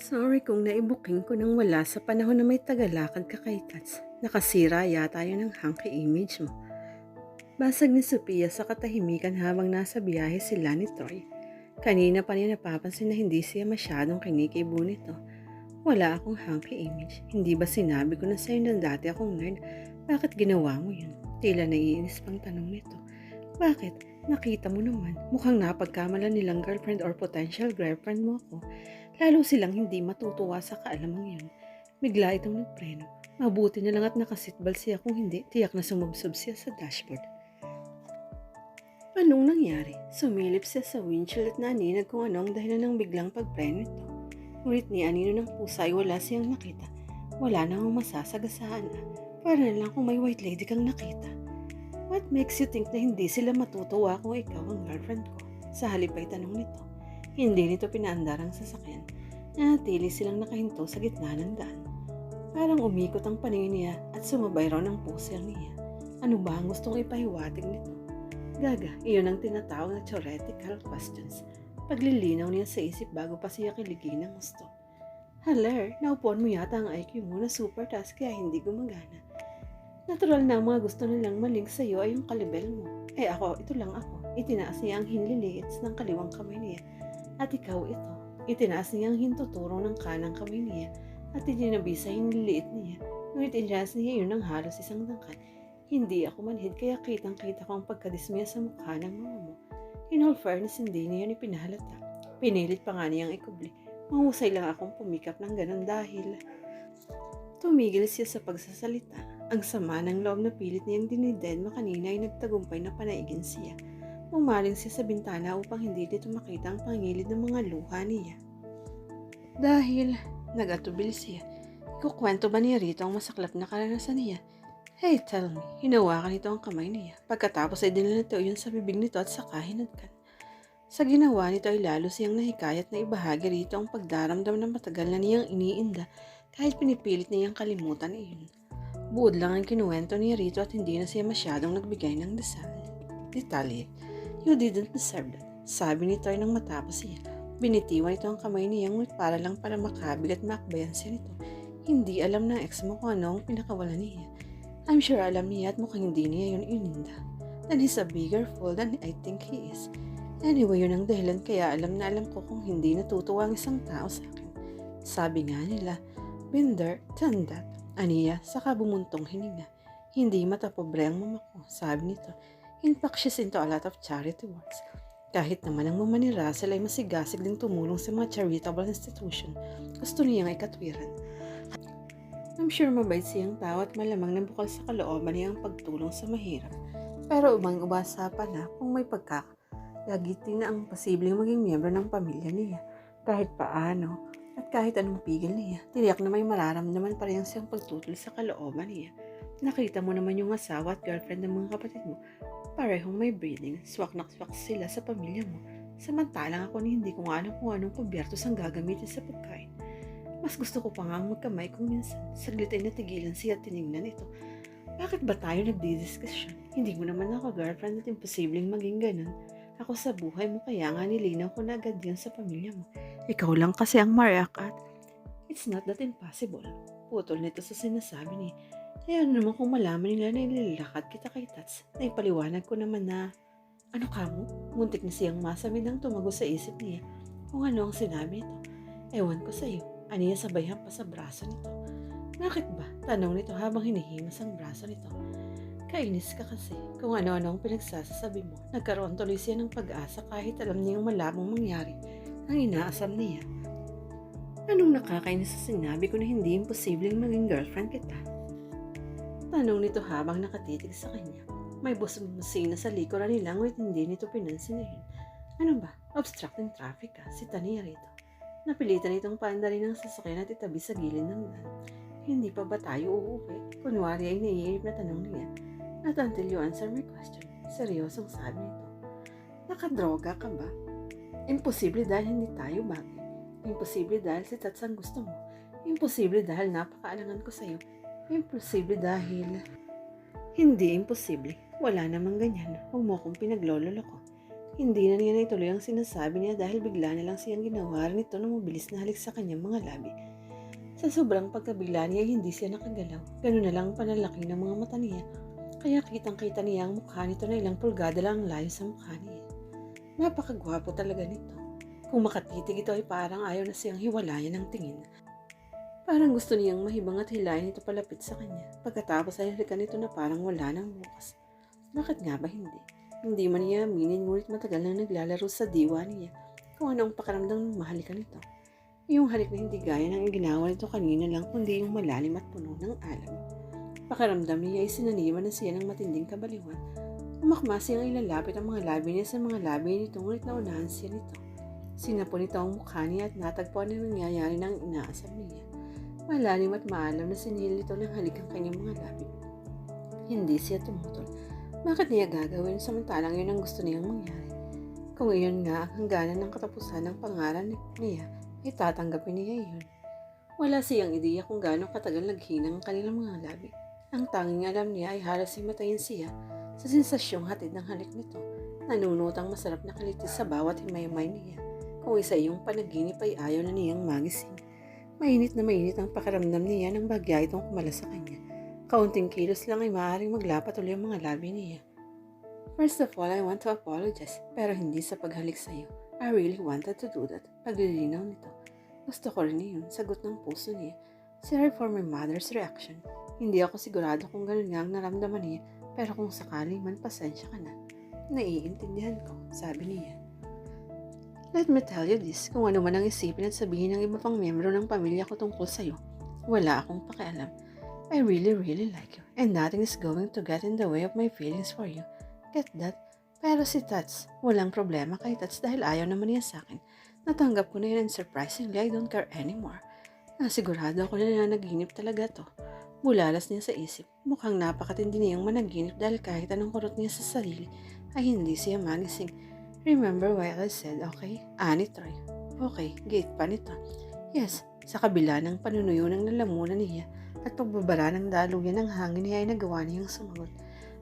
Sorry kung naibuking ko nang wala sa panahon na may tagalakad ka kay Tats. Nakasira yata yun ng hunky image mo. Basag ni Sophia sa katahimikan habang nasa biyahe sila ni Troy. Kanina pa niya napapansin na hindi siya masyadong kinikibo nito. Wala akong hunky image. Hindi ba sinabi ko na sa'yo na dati akong nerd? Bakit ginawa mo yun? Tila naiinis pang tanong nito. Bakit? Nakita mo naman. Mukhang napagkamalan nilang girlfriend or potential girlfriend mo ako. Lalo silang hindi matutuwa sa kaalamang yun. Bigla itong nagpreno. Mabuti na lang at nakasitbal siya kung hindi, tiyak na sumubsob siya sa dashboard. Anong nangyari? Sumilip siya sa windshield at naninag kung anong dahilan ng biglang pagpreno ito. Ngunit ni Anino ng pusa ay wala siyang nakita. Wala na akong masasagasaan. Para na lang kung may white lady kang nakita. What makes you think na hindi sila matutuwa kung ikaw ang girlfriend ko? Sa halip ay tanong nito. Hindi nito pinaandar ang sasakyan. Nanatili silang nakahinto sa gitna ng daan. Parang umikot ang paningin niya at sumabay raw ng puser niya. Ano ba ang gustong ipahiwatig nito? Gaga, iyon ang tinatawag na theoretical questions. Paglilinaw niya sa isip bago pa siya kiligin ng gusto. Haler, naupuan mo yata ang IQ mo na super task kaya hindi gumagana. Natural na ang mga gusto nilang maling sa iyo ay yung kalibel mo. Eh ako, ito lang ako. Itinaas niya ang hinliliits ng kaliwang kamay niya. At ikaw ito. Itinaas niya ang hintuturo ng kanang kamay niya at itinabi sa hinliliit niya. Ngunit itinaas niya yun ng halos isang dangkal. Hindi ako manhid kaya kitang-kita ko ang pagkadismaya sa mukha ng mama mo. In all fairness, hindi niya yun ipinahalata. Pinilit pa nga niyang ikubli. Mahusay lang akong pumikap ng ganun dahil... Tumigil siya sa pagsasalita. Ang sama ng loob na pilit niyang dinidedma kanina ay nagtagumpay na panaigin siya. Umaling siya sa bintana upang hindi dito makita ang pangilid ng mga luha niya. Dahil nagatubil siya, ikukwento ba niya rito ang masaklap na karanasan niya? Hey, tell me, hinawakan nito ang kamay niya. Pagkatapos ay dinala nito yun sa bibig nito at saka hinagkan. Sa ginawa nito ay lalo siyang nahikayat na ibahagi rito ang pagdaramdam na matagal na niyang iniinda kahit pinipilit niyang kalimutan iyon. Buod lang ang kinuwento niya rito at hindi na siya masyadong nagbigay ng desal. Detalye, you didn't deserve that. Sabi ni Toy nang matapos siya. Binitiwan ito ang kamay niya ngunit para lang para makabig at makbayan siya nito. Hindi alam ng ex mo kung ano ang pinakawalan niya. I'm sure alam niya at mukhang hindi niya yun ininda. Then he's a bigger fool than I think he is. Anyway, yun ang dahilan kaya alam na alam ko kung hindi natutuwa ang isang tao sa akin. Sabi nga nila, there, done that. Aniya, saka bumuntong hininga. Hindi matapobre ang mama ko, sabi nito. In fact, she's into a lot of charity works. Kahit naman ang mama ni Russell ay masigasig din tumulong sa mga charitable institution, gusto niyang ikatwiran. I'm sure mabait siyang tao at malamang na bukal sa kalooban niya ang pagtulong sa mahirap. Pero umang ubasa pa na kung may pagkakagitin na ang posibleng maging miyembro ng pamilya niya. Kahit paano, at kahit anong pigil niya, tiriyak na may mararamdaman pa rin siyang pagtutol sa kalooban niya. Nakita mo naman yung asawa at girlfriend ng mga kapatid mo. Parehong may breeding, swak na swak sila sa pamilya mo. Samantalang ako ni hindi ko nga alam kung anong kubyertos ang gagamitin sa pagkain. Mas gusto ko pa nga magkamay kung minsan. Saglit ay natigilan siya at tinignan ito. Bakit ba tayo nagdidiskusyon? Hindi mo naman ako girlfriend at imposibleng maging ganun. Ako sa buhay mo kaya nga nilinaw ko na agad yan sa pamilya mo. Ikaw lang kasi ang mariak at it's not that impossible. Putol nito sa sinasabi ni kaya ano naman kung malaman nila na ilalakad kita kay Tats, na ipaliwanag ko naman na ano ka mo? Muntik na siyang masamid ang tumago sa isip niya kung ano ang sinabi nito. Ewan ko sa iyo, aniya sabayhan pa sa braso nito. Bakit ba? Tanong nito habang hinihimas ang braso nito. Kainis ka kasi kung ano-ano ang pinagsasasabi mo. Nagkaroon tuloy siya ng pag-asa kahit alam niyang malamang mangyari ang inaasam niya. Anong nakakainis sa sinabi ko na hindi imposibleng maging girlfriend kita? Tanong nito habang nakatitig sa kanya. May busmusina sa likuran nila ngunit hindi nito pinansin na yun. Ano ba? Obstructing traffic ka? Si Tania rito. Napilitan itong paandarin ng sasakyan at itabi sa gilid ng daan. Hindi pa ba tayo uuwi? Kunwari ay naiirip na tanong niya. Not until you answer my question. Seryosong sabi nito. Nakadroga ka ba? Imposible dahil hindi tayo bagay. Imposible dahil si Tats ang gusto mo. Imposible dahil napakaalangan ko sa'yo. Imposible dahil... Hindi imposible. Wala namang ganyan. Huwag mo akong pinaglololo ko. Hindi na niya naituloy ang sinasabi niya dahil bigla na lang siyang ginawa rin ito ng mabilis na halik sa kanyang mga labi. Sa sobrang pagkabigla niya, hindi siya nakagalaw. Ganun na lang ang panalaki ng mga mata niya. Kaya kitang-kita niya ang mukha nito na ilang pulgada lang ang layo sa mukha niya. Napakagwapo talaga nito. Kung makatitig ito ay parang ayaw na siyang hiwalayan ng tingin. Parang gusto niyang mahibang at hilayin ito palapit sa kanya. Pagkatapos ay halikan ito na parang wala nang bukas. Bakit nga ba hindi? Hindi man niya aminin ngunit matagal nang naglalaro sa diwa niya kung anong pakaramdam ng mahalikan ito. Yung halik na hindi gaya ng ginawa nito kanina lang kundi yung malalim at puno ng alam. Pakaramdam niya ay sinaniman na siya ng matinding kabaliwan. Umakma siyang ilalapit ang mga labi niya sa mga labi nito ngunit naunahan siya nito. Sinapo nito ang mukha niya at natagpuan na nangyayari ng inaasam niya. Malalim at maalam na sinihil nito ng halik ang kanyang mga labi. Hindi siya tumutol. Bakit niya gagawin samantalang yun ang gusto niyang mangyari? Kung iyon nga ang hangganan ng katapusan ng pangalan niya, ay tatanggapin niya iyon. Wala siyang ideya kung gaano katagal naghinang ang kanilang mga labi. Ang tanging alam niya ay halos himatayin siya sa sensasyong hatid ng halik nito. Nanunot ang masarap na kalitis sa bawat himaymay niya. Kung isa iyong panaginip ay ayaw na niyang magising. Mainit na mainit ang pakaramdam niya nang bagya itong kumala sa kanya. Kaunting kilos lang ay maaaring maglapat ulit ang mga labi niya. First of all, I want to apologize, pero hindi sa paghalik sa iyo. I really wanted to do that. Paglilinaw nito. Gusto ko rin yun, sagot ng puso niya. Sorry for my mother's reaction. Hindi ako sigurado kung ganun nga ang naramdaman niya, pero kung sakali man, pasensya ka na. Naiintindihan ko, sabi niya. Let me tell you this, kung ano man ang isipin at sabihin ng iba pang miyembro ng pamilya ko tungkol sa'yo, wala akong pakialam. I really, really like you, and nothing is going to get in the way of my feelings for you. Get that? Pero si Tats, walang problema kay Tats dahil ayaw naman niya sa akin. Natanggap ko na yun and surprisingly, I don't care anymore. Nasigurado ako na nanaginip talaga to. Bulalas niya sa isip. Mukhang napakatindi niyang managinip dahil kahit anong kurot niya sa sarili ay hindi siya magising. Remember what I said, okay? Ani Troy. Okay, gate pa nito. Yes, sa kabila ng panunuyo ng lalamunan niya at pagbabara ng daluyan ng hangin niya ay nagawa niyang sumagot.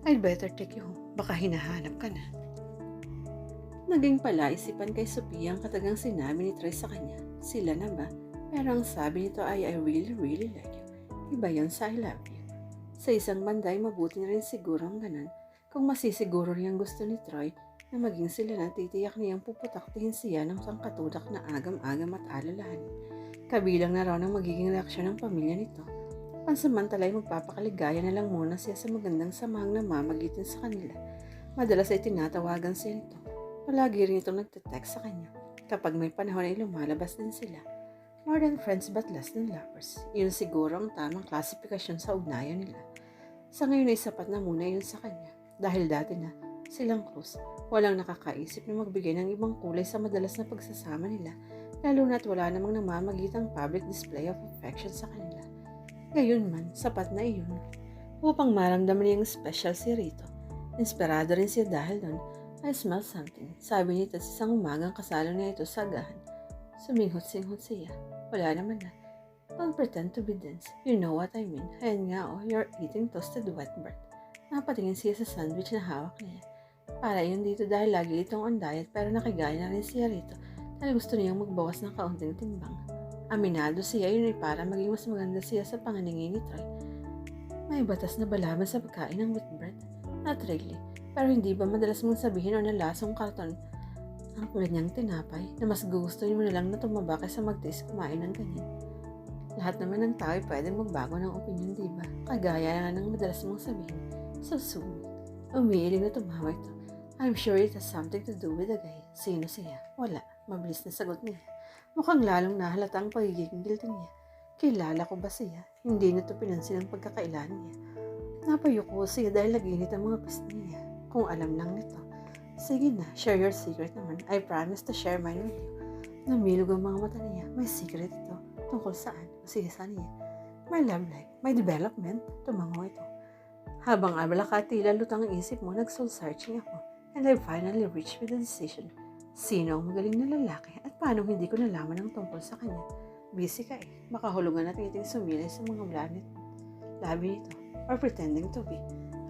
I'd better take you home. Baka hinahanap ka na. Naging palaisipan kay Sophia ang katagang sinabi ni Troy sa kanya. Sila na ba? Pero ang sabi nito ay I really, really like. Iba yan sa I love you. Sa isang banda ay mabuti na rin siguro ang ganun kung masisiguro niyang gusto ni Troy na maging sila na titiyak niyang puputaktihin siya ng sangkatudak na agam-agam at alalahan. Kabilang na raw ng magiging reaksyon ng pamilya nito. Pansamantala ay magpapakaligaya na lang muna siya sa magandang samahang namamagitan sa kanila. Madalas ay tinatawagan siya nito. Palagi rin itong nagte-text sa kanya. Kapag may panahon ay lumalabas din sila. More than friends but less than lovers. Yun siguro ang tamang klasifikasyon sa ugnayan nila. Sa ngayon ay sapat na muna yun sa kanya. Dahil dati na, silang close. Walang nakakaisip na magbigay ng ibang kulay sa madalas na pagsasama nila, lalo na't wala namang namamagitang public display of affection sa kanila. Ngayon man, sapat na iyon. Upang maramdaman niyang special si Rito. Inspirado rin siya dahil doon, I smell something. Sabi niya sa isang umagang kasalo niya ito sa agahan. Suminghot-singhot siya. Wala naman na. Don't pretend to be dense. You know what I mean. Ayan nga oh, you're eating toasted wet bread. Napatingin siya sa sandwich na hawak niya. Para yun dito dahil lagi itong on diet pero nakigaya na rin siya rito dahil gusto niyang magbawas ng kaunting timbang. Aminado siya yun ay para maging mas maganda siya sa panganingin ni Troy. May batas na balaban sa pagkain ng wheat bread? Not really. Pero hindi ba madalas mong sabihin o nalasong karton ang ganyang tinapay na mas gugustuhin mo na lang na tumaba kaysa magtiis kumain ng ganyan? Lahat naman ng tao ay pwedeng magbago ng opinion, di ba? Kagaya na ng madalas mong sabihin. So soon, umiiling na tumawa ito. I'm sure it has something to do with the guy. Sino siya? Wala. Mabilis na sagot niya. Mukhang lalong nahalata ang pagiging guilty niya. Kilala ko ba siya? Hindi nito pinansin ang pagkakailan niya. Napayuko siya dahil naginit ang mga piste niya. Kung alam lang nito. Sige na, share your secret naman. I promise to share mine with you. Namilog ang mga mata niya. May secret ito. Tungkol saan? Sige sa niya. My love life. My development. Tumango ito. Habang abala ka, tila lutang ang isip mo, nag-soul searching ako. And I finally reached with a decision. Sino ang magaling na lalaki at paano hindi ko nalaman ang tungkol sa kanya? Busy ka eh. Baka hulugan at ngiting sumilay sa mga planet. Labi nito. Or pretending to be.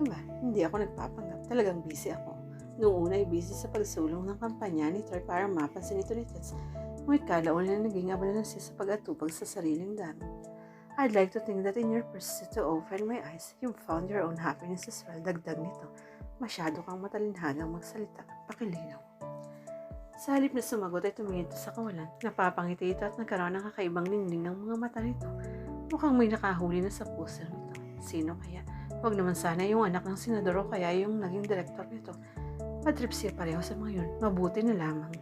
Aba, hindi ako nagpapanggap. Talagang busy ako. Noong una ay busy sa pagsulong ng kampanya ni Troy para mapansin ito ni Tets, ngunit kalaon na naging abala na siya sa pag-atupag sa sariling dami. I'd like to think that in your pursuit to open my eyes, you've found your own happiness as well. Dagdag nito, masyado kang matalinhagang magsalita. Pakilinaw. Sa halip na sumagot ay tumingin sa kawalan. Napapangiti ito at nagkaroon ng kakaibang ningning ng mga mata nito. Mukhang may nakahuli na sa puso nito. Sino kaya? Huwag naman sana yung anak ng senador o kaya yung naging direktor nito. Patrip siya pareho sa mga yun. Mabuti na lamang.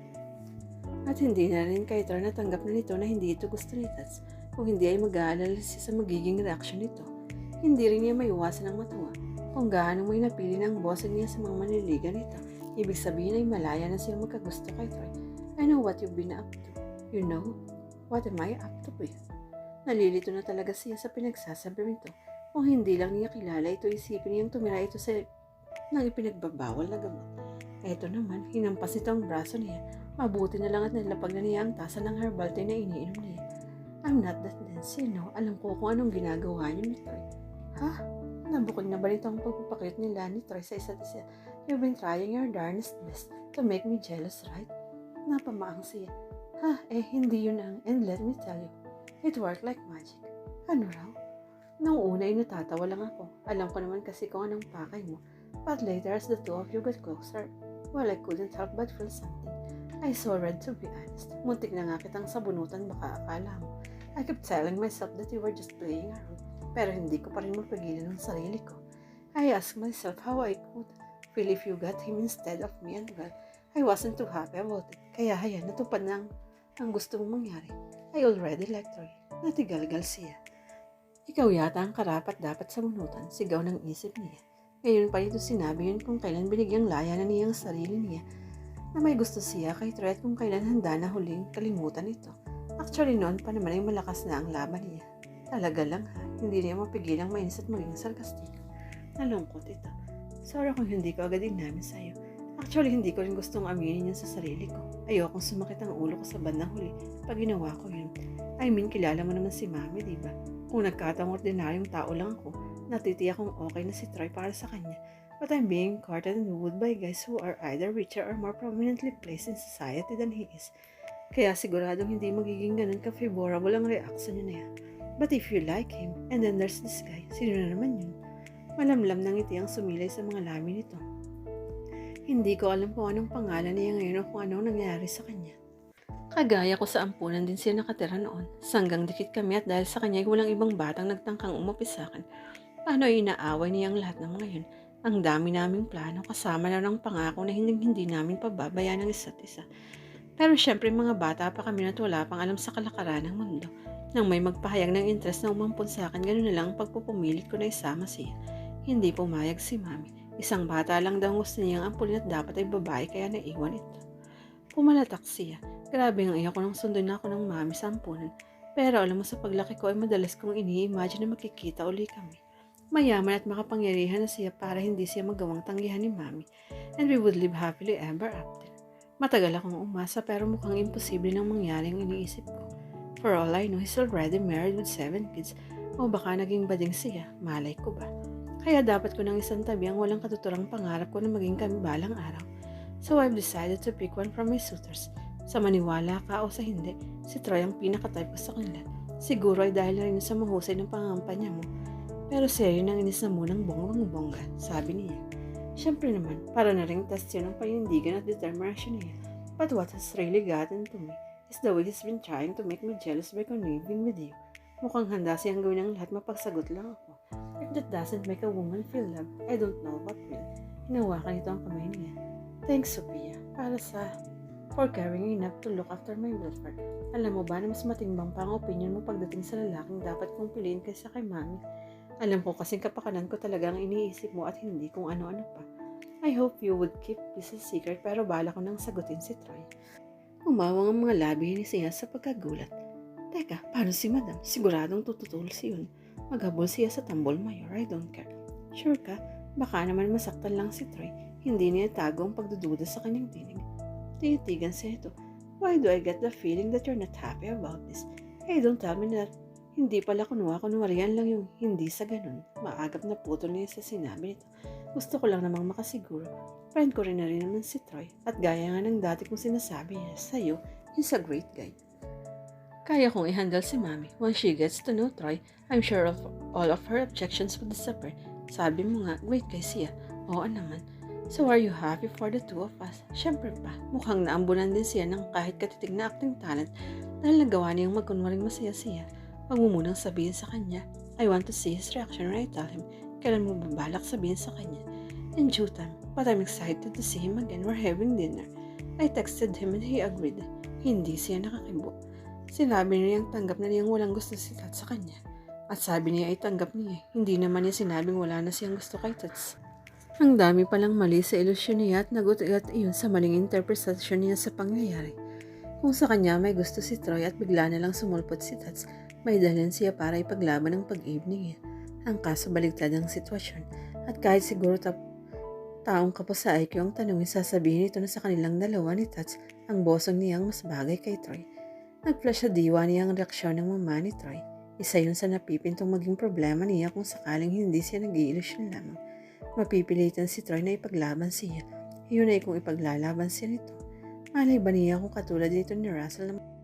At hindi na rin kay Tor natanggap na nito na hindi ito gusto ni Tats. Kung hindi ay mag-aalala siya sa magiging reaksyon nito. Hindi rin niya maiwasan ang matawa. Kung gaano may napili ng boss niya sa mga manliligan nito. Ibig sabihin ay malaya na siya magkagusto kay Troy. I know what you've been up to. You know, what am I up to with? Nalilito na talaga siya sa pinagsasabi nito. Kung hindi lang niya kilala ito, isipin niyang tumira ito sa ng ipinagbabawal na gamot. Eto naman, hinampas nito ang braso niya. Mabuti na lang at nalapag na niya ang tasa ng herbal tea na iniinom niya. I'm not that you know. Alam ko kung anong ginagawa niyo ni Troy. Ha? Nabukod na ba nito ang pagpapakit nila ni Troy sa isa't isa? You've been trying your darnest best to make me jealous, right? Napamaang siya. Ha, eh hindi yun ang, and let me tell you, it worked like magic. Ano raw? Nung una ay natatawa lang ako. Alam ko naman kasi kung anong pakay mo. But later as the two of you got closer, well, I couldn't help but feel something. I saw red to be honest. Muntik na nga kitang sabunutan baka akala mo. I kept telling myself that you were just playing around. Pero hindi ko pa rin mapigilan ng sarili ko. I asked myself how I could feel if you got him instead of me and well, I wasn't too happy about it. Kaya hayan, natupad na ang, ang gusto mong mangyari. I already liked Roy. Natigalgal siya. Ikaw yata ang karapat dapat sa bunutan, sigaw ng isip niya. Ngayon pa nito sinabi yun kung kailan binigyang laya na niya ang sarili niya na may gusto siya kay Troy at kung kailan handa na huling kalimutan ito. Actually noon pa naman ay malakas na ang laban niya. Talaga lang ha, hindi niya mapigilang mainis at maging sarkastik. Nalungkot ito. Sorry kung hindi ko agad inamin sa'yo. Actually, hindi ko rin gustong aminin yan sa sarili ko. Ayokong sumakit ang ulo ko sa bandang huli pag ginawa ko yun. I mean, kilala mo naman si Mami, di ba? Kung nagkataong ordinaryong tao lang ako, natitiyak kong okay na si Troy para sa kanya. But I'm being courted and wooed by guys who are either richer or more prominently placed in society than he is. Kaya siguradong hindi magiging ganun ka-favorable ang reaction niya. But if you like him, and then there's this guy, sino na naman yun? Malamlam ng ngiti ang sumilay sa mga labi nito. Hindi ko alam kung anong pangalan niya ngayon o kung anong nangyari sa kanya. Kagaya ko sa ampunan din siya nakatira noon. Sanggang dikit kami at dahil sa kanya ay walang ibang batang nagtangkang umupi sa akin. Paano ay inaaway niya ang lahat ng mga yun? Ang dami naming plano kasama na ng pangako na hindi hindi namin pababayaan ng isa't isa. Pero syempre mga bata pa kami at wala pang alam sa kalakaran ng mundo. Nang may magpahayag ng interest na umampun sa akin, ganoon na lang ang pagpupumilit ko na isama siya. Hindi pumayag si mami. Isang bata lang daw gusto niyang ampulin at dapat ay babae kaya naiwan ito. Pumalatak siya. Grabe ang iya ko nang sundin na ako ng mami sa ampunan. Pero alam mo sa paglaki ko ay madalas kong ini-imagine na makikita uli kami. Mayaman at makapangyarihan na siya para hindi siya magawang tanggihan ni mami. And we would live happily ever after. Matagal akong umasa pero mukhang imposible nang mangyari ang iniisip ko. For all I know, he's already married with seven kids. O baka naging bading siya, malay ko ba? Kaya dapat ko nang isang tabi ang walang katuturang pangarap ko na maging kami balang araw. So I've decided to pick one from my suitors. Sa maniwala ka o sa hindi, si Troy ang pinaka-type ko sa kanila. Siguro ay dahil na rin sa mahusay ng pangampanya mo. Pero seryo nang inis na munang bonggang-bongga, sabi niya. Siyempre naman, para na rin test yun ang panindigan at determination niya. But what has really gotten to me is the way he's been trying to make me jealous by conniving with you. Mukhang handa siyang gawin ang lahat mapagsagot lang ako. If that doesn't make a woman feel love, I don't know what will. Hinawakan ito ang kamay niya. Thanks, Sophia, para sa for caring enough to look after my welfare. Alam mo ba na mas matimbang pa ang opinion mo pagdating sa lalaking dapat kong piliin kaysa kay mami? Alam ko kasing kapakanan ko talaga ang iniisip mo at hindi kung ano-ano pa. I hope you would keep this a secret pero bala ko nang sagutin si Troy. Umawang ang mga labi ni siya sa pagkagulat. Teka, paano si madam? Siguradong tututol si yun. Maghabol siya sa tambol mayor, I don't care. Sure ka? Baka naman masaktan lang si Troy. Hindi niya tago ang pagdududa sa kanyang tinig. Tinitigan siya ito. Why do I get the feeling that you're not happy about this? Hey, don't tell me that Hindi pala kunwa kunwarian lang yung hindi sa ganun. Maagap na putol niya sa sinabi nito. Gusto ko lang namang makasiguro. Friend ko rin na rin naman si Troy. At gaya nga ng dati kong sinasabi niya sa'yo, he's a great guy. Kaya kong i-handle si Mami. Once she gets to know Troy, I'm sure of all of her objections would disappear. Sabi mo nga, great guy siya. Oo naman. So are you happy for the two of us? Siyempre pa, mukhang naambunan din siya ng kahit katitig na acting talent dahil nagawa niyang magkunwaring masaya siya. Huwag mo munang sabihin sa kanya. I want to see his reaction when I tell him kailan mo babalak sabihin sa kanya. In due time, but I'm excited to see him again. We're having dinner. I texted him and he agreed. Hindi siya nakakibo. Sinabi niyang tanggap na niyang walang gusto si Tats sa kanya. At sabi niya ay tanggap niya. Hindi naman niya sinabing wala na siyang gusto kay Tats. Ang dami palang mali sa ilusyon niya at nagugat iyon sa maling interpretasyon niya sa pangyayari. Kung sa kanya may gusto si Troy at bigla na lang sumulpot si Tats, may dahilan siya para ipaglaban ang pag-ibig niya. Ang kaso baligtad ang sitwasyon at kahit siguro tap taong kapos sa IQ ang tanongin sasabihin ito na sa kanilang dalawa ni Tats ang bosong niyang mas bagay kay Troy. Nag-flash sa diwa niya ang reaksyon ng mama ni Troy. Isa yun sa napipintong maging problema niya kung sakaling hindi siya nag-iilusyon lamang. Mapipilitan si Troy na ipaglaban siya. Iyon ay kung ipaglalaban siya nito. Malay ba niya kung katulad dito ni Russell na